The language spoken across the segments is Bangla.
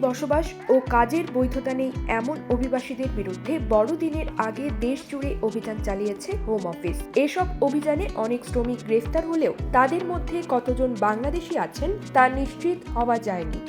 বসবাস ও কাজের বৈধতা নেই এমন অভিবাসীদের বিরুদ্ধে বড়দিনের আগে দেশ জুড়ে অভিযান চালিয়েছে হোম অফিস। এসব অভিযানে অনেক শ্রমিক গ্রেফতার হলেও তাদের মধ্যে কতজন বাংলাদেশি আছেন তা নিশ্চিত হওয়া যায়নি।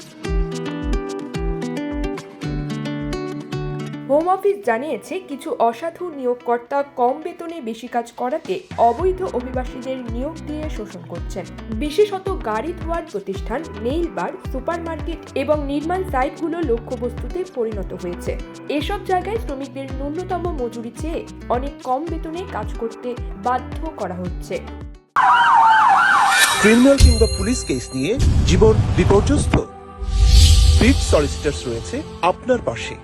হোম অফিস জানিয়েছে কিছু অসাধু নিয়োগকর্তা কম বেতনে বেশি কাজ করাতে অবৈধ অভিবাসীদের নিয়োগ দিয়ে শোষণ করছেন। বিশেষত গাড়ি ধোয়ার প্রতিষ্ঠান, নেইল বার, সুপারমার্কেট এবং নির্মাণ সাইটগুলো লক্ষ্যবস্তুতে পরিণত হয়েছে। এসব জায়গায় শ্রমিকদের ন্যূনতম মজুরি চেয়ে অনেক কম বেতনে কাজ করতে বাধ্য করা হচ্ছে। ক্রিমিনাল কিংবা পুলিশ কেস নিয়ে জীবন বিপর্যস্ত। বিট সলিসিটার্স রয়েছে আপনার পাশে।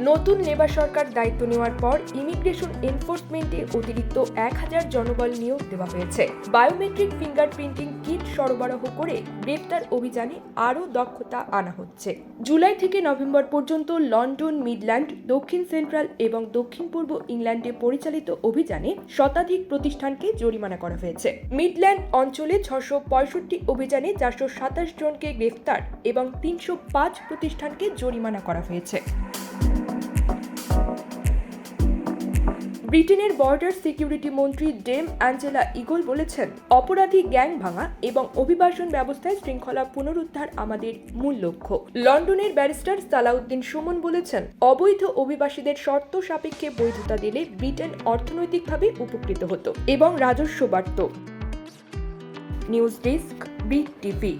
নতুন লেবার সরকার দায়িত্ব নেওয়ার পর ইমিগ্রেশন এনফোর্সমেন্টে অতিরিক্ত এক হাজার জনবল নিয়োগ দেওয়া হয়েছে। বায়োমেট্রিক ফিঙ্গারপ্রিন্টিং কিট সরবরাহ করে গ্রেপ্তার অভিযানে আরও দক্ষতা আনা হচ্ছে। জুলাই থেকে নভেম্বর পর্যন্ত লন্ডন, মিডল্যান্ড, দক্ষিণ সেন্ট্রাল এবং দক্ষিণ পূর্ব ইংল্যান্ডে পরিচালিত অভিযানে শতাধিক প্রতিষ্ঠানকে জরিমানা করা হয়েছে। মিডল্যান্ড অঞ্চলে ছশো পঁয়ষট্টি অভিযানে চারশো সাতাশ জনকে গ্রেফতার এবং তিনশো পাঁচ প্রতিষ্ঠানকে জরিমানা করা হয়েছে। ব্রিটেনের বর্ডার সিকিউরিটি মন্ত্রী ডেম অ্যাঞ্জেলা ইগল বলেছেন, অপরাধী গ্যাং ভাঙা এবং অভিবাসন ব্যবস্থায় শৃঙ্খলা পুনরুদ্ধার আমাদের মূল লক্ষ্য। লন্ডনের ব্যারিস্টার সালাউদ্দিন সুমন বলেছেন, অবৈধ অভিবাসীদের শর্ত সাপেক্ষে বৈধতা দিলে ব্রিটেন অর্থনৈতিকভাবে উপকৃত হতো এবং রাজস্ব বাড়ত। News desk, big TV.